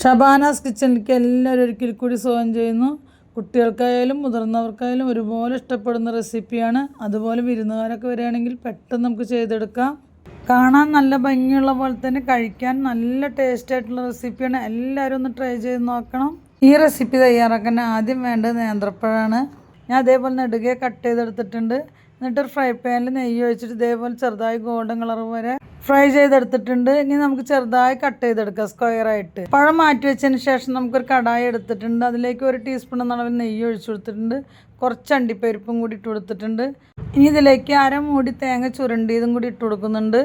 ഷബാനാസ് കിച്ചണിലേക്ക് എല്ലാവരും ഒരിക്കൽ കൂടി സ്വാഗതം ചെയ്യുന്നു. കുട്ടികൾക്കായാലും മുതിർന്നവർക്കായാലും ഒരുപോലെ ഇഷ്ടപ്പെടുന്ന റെസിപ്പിയാണ്. അതുപോലെ വിരുന്നുകാരൊക്കെ വരികയാണെങ്കിൽ പെട്ടെന്ന് നമുക്ക് ചെയ്തെടുക്കാം. കാണാൻ നല്ല ഭംഗിയുള്ള പോലെ തന്നെ കഴിക്കാൻ നല്ല ടേസ്റ്റ് ആയിട്ടുള്ള റെസിപ്പിയാണ്. എല്ലാവരും ഒന്ന് ട്രൈ ചെയ്ത് നോക്കണം. ഈ റെസിപ്പി തയ്യാറാക്കാൻ ആദ്യം വേണ്ടത് നേന്ത്രപ്പഴമാണ് ഞാൻ അതേപോലെ നെടുകെ കട്ട് ചെയ്തെടുത്തിട്ടുണ്ട്. എന്നിട്ട് ഒരു ഫ്രൈ പാനിൽ നെയ്യ് ഒഴിച്ചിട്ട് ഇതേപോലെ ചെറുതായി ഗോൾഡൻ കളർ വരെ ഫ്രൈ ചെയ്തെടുത്തിട്ടുണ്ട്. ഇനി നമുക്ക് ചെറുതായി കട്ട് ചെയ്തെടുക്കാം സ്ക്വയർ ആയിട്ട്. പഴം മാറ്റി വെച്ചതിന് ശേഷം നമുക്കൊരു കടായി എടുത്തിട്ടുണ്ട്. അതിലേക്ക് ഒരു ടീസ്പൂൺ നടവിൽ നെയ്യ് ഒഴിച്ചു കൊടുത്തിട്ടുണ്ട്. കുറച്ച് അണ്ടിപ്പരിപ്പും കൂടി ഇട്ട് കൊടുത്തിട്ടുണ്ട്. ഇനി ഇതിലേക്ക് അരമൂടി തേങ്ങ ചുരണ്ടിയതും കൂടി ഇട്ട് കൊടുക്കുന്നുണ്ട്.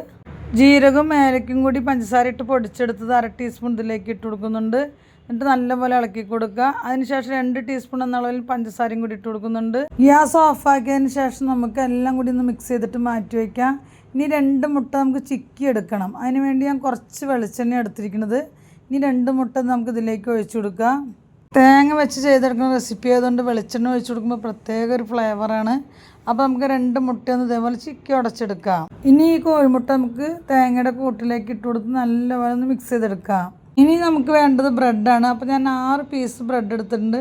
ജീരകം ഏലക്കും കൂടി പഞ്ചസാര ഇട്ട് പൊടിച്ചെടുത്തത് അര ടീസ്പൂൺ ഇതിലേക്ക് ഇട്ട് കൊടുക്കുന്നുണ്ട്. എന്നിട്ട് നല്ലപോലെ ഇളക്കി കൊടുക്കുക. അതിനുശേഷം രണ്ട് ടീസ്പൂൺ എന്ന അളവിൽ പഞ്ചസാരയും കൂടി ഇട്ട് കൊടുക്കുന്നുണ്ട്. ഗ്യാസ് ഓഫാക്കിയതിന് ശേഷം നമുക്ക് എല്ലാം കൂടി ഒന്ന് മിക്സ് ചെയ്തിട്ട് മാറ്റി വയ്ക്കാം ഇനി രണ്ട് മുട്ട നമുക്ക് ചിക്കി എടുക്കണം. അതിന് വേണ്ടി ഞാൻ കുറച്ച് വെളിച്ചെണ്ണ എടുത്തിരിക്കുന്നത്. ഇനി രണ്ട് മുട്ട നമുക്ക് ഇതിലേക്ക് ഒഴിച്ചു കൊടുക്കുക. തേങ്ങ വെച്ച് ചെയ്തെടുക്കുന്ന റെസിപ്പി ആയതുകൊണ്ട് വെളിച്ചെണ്ണ ഒഴിച്ചു കൊടുക്കുമ്പോൾ പ്രത്യേക ഒരു ഫ്ലേവറാണ് അപ്പോൾ നമുക്ക് രണ്ട് മുട്ടയൊന്ന് ഇതേപോലെ ചിക്കി ഉടച്ചെടുക്കാം. ഇനി ഈ കോഴിമുട്ട നമുക്ക് തേങ്ങയുടെ കൂട്ടിലേക്ക് ഇട്ട് കൊടുത്ത് നല്ലപോലെ ഒന്ന് മിക്സ് ചെയ്തെടുക്കാം. ഇനി നമുക്ക് വേണ്ടത് ബ്രെഡാണ്. അപ്പോൾ ഞാൻ ആറ് പീസ് ബ്രെഡ് എടുത്തിട്ടുണ്ട്.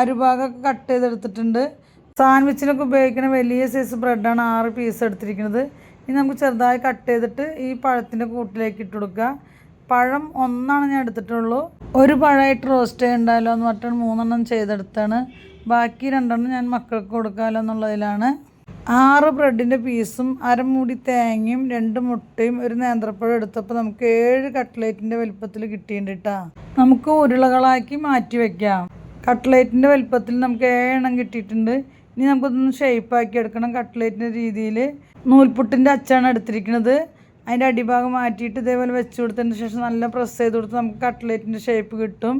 അരുഭാഗമൊക്കെ കട്ട് ചെയ്തെടുത്തിട്ടുണ്ട്. സാൻഡ്വിച്ചിനൊക്കെ ഉപയോഗിക്കുന്ന വലിയ സൈസ് ബ്രെഡാണ് ആറ് പീസ് എടുത്തിരിക്കുന്നത്. ഇനി നമുക്ക് ചെറുതായി കട്ട് ചെയ്തിട്ട് ഈ പഴത്തിന്റെ കൂട്ടിലേക്ക് ഇട്ട് കൊടുക്കുക. പഴം ഒന്നാണ് ഞാൻ എടുത്തിട്ടുള്ളൂ. ഒരു പഴമായിട്ട് റോസ്റ്റ് ചെയ്യണ്ടല്ലോ എന്ന് പറഞ്ഞിട്ട് മൂന്നെണ്ണം ചെയ്തെടുത്താണ്. ബാക്കി രണ്ടെണ്ണം ഞാൻ മക്കൾക്ക് കൊടുക്കാമല്ലോ എന്നുള്ളതിലാണ്. ആറ് ബ്രെഡിന്റെ പീസും അരമൂടി തേങ്ങയും രണ്ട് മുട്ടയും ഒരു നേന്ത്രപ്പഴം എടുത്തപ്പോൾ നമുക്ക് ഏഴ് കട്ട്ലേറ്റിന്റെ വലുപ്പത്തിൽ കിട്ടിയിട്ടുണ്ട് കേട്ടോ നമുക്ക് ഉരുളകളാക്കി മാറ്റി വയ്ക്കാം കട്ട്ലേറ്റിന്റെ വലുപ്പത്തിൽ നമുക്ക് ഏഴെണ്ണം കിട്ടിയിട്ടുണ്ട്. ഇനി നമുക്കൊന്ന് ഷേപ്പാക്കി എടുക്കണം കട്ട്ലേറ്റിന്റെ രീതിയിൽ. നൂൽപുട്ടിന്റെ അച്ചാണ് എടുത്തിരിക്കുന്നത്. അതിന്റെ അടിഭാഗം മാറ്റിയിട്ട് ഇതേപോലെ വെച്ച് കൊടുത്തതിന് ശേഷം നല്ല പ്രസ് ചെയ്ത് കൊടുത്ത് നമുക്ക് കട്ട്ലേറ്റിന്റെ ഷേപ്പ് കിട്ടും.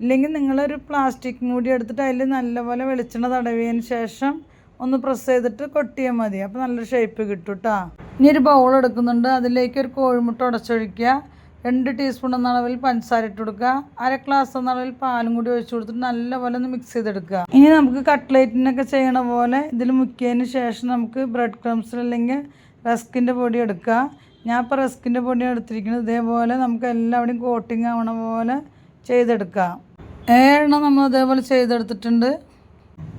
ഇല്ലെങ്കിൽ നിങ്ങളൊരു പ്ലാസ്റ്റിക് മൂടി എടുത്തിട്ട് അതിൽ നല്ലപോലെ വെളിച്ചെണ്ണ തടവിയതിന് ശേഷം ഒന്ന് പ്രസ് ചെയ്തിട്ട് കൊട്ടിയാൽ മതി. അപ്പോൾ നല്ലൊരു ഷേപ്പ് കിട്ടും കേട്ടോ ഇനി ഒരു ബൗൾ എടുക്കുന്നുണ്ട്. അതിലേക്ക് ഒരു കോഴിമുട്ട ഉടച്ചൊഴിക്കുക. രണ്ട് ടീസ്പൂൺ എന്ന അളവിൽ പഞ്ചസാര ഇട്ട് കൊടുക്കുക. അര ഗ്ലാസ് എന്ന അളവിൽ പാലും കൂടി ഒഴിച്ചു കൊടുത്തിട്ട് നല്ലപോലെ ഒന്ന് മിക്സ് ചെയ്തെടുക്കുക. ഇനി നമുക്ക് കട്ട്ലേറ്റിനൊക്കെ ചെയ്യണ പോലെ ഇതിൽ മുക്കിയതിന് ശേഷം നമുക്ക് ബ്രെഡ് ക്രംസിൽ അല്ലെങ്കിൽ റസ്കിന്റെ പൊടി എടുക്കുക. ഞാൻ ഇപ്പോൾ റസ്കിന്റെ പൊടി എടുത്തിരിക്കുന്നത് ഇതേപോലെ നമുക്ക് എല്ലാവിടെയും കോട്ടിങ് ആവണ പോലെ ചെയ്തെടുക്കാം ഏഴെണ്ണം നമ്മൾ അതേപോലെ ചെയ്തെടുത്തിട്ടുണ്ട്.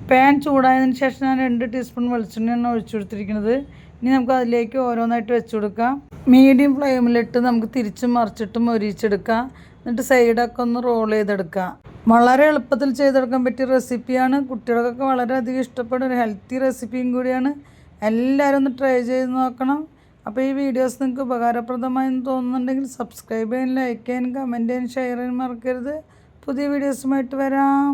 പാൻ ചൂടായതിന് ശേഷം ഞാൻ രണ്ട് ടീസ്പൂൺ വെളിച്ചെണ്ണയാണ് ഒഴിച്ചു കൊടുത്തിരിക്കുന്നത്. ഇനി നമുക്ക് അതിലേക്ക് ഓരോന്നായിട്ട് വെച്ച് കൊടുക്കാം. മീഡിയം ഫ്ലെയിമിലിട്ട് നമുക്ക് തിരിച്ചും മറിച്ചിട്ടും ഒരിച്ചെടുക്കാം എന്നിട്ട് സൈഡൊക്കെ ഒന്ന് റോൾ ചെയ്തെടുക്കാം. വളരെ എളുപ്പത്തിൽ ചെയ്തെടുക്കാൻ പറ്റിയ റെസിപ്പിയാണ്. കുട്ടികൾക്കൊക്കെ വളരെയധികം ഇഷ്ടപ്പെടുന്ന ഒരു ഹെൽത്തി റെസിപ്പിയും കൂടിയാണ്. എല്ലാവരും ഒന്ന് ട്രൈ ചെയ്ത് നോക്കണം. അപ്പോൾ ഈ വീഡിയോസ് നിങ്ങൾക്ക് ഉപകാരപ്രദമായി തോന്നുന്നുണ്ടെങ്കിൽ സബ്സ്ക്രൈബ് ചെയ്യാൻ ലൈക്ക് ചെയ്യാൻ കമന്റ് ചെയ്യാൻ ഷെയർ ചെയ്യാൻ മറക്കരുത്. പുതിയ വീഡിയോസുമായിട്ട് വരാം.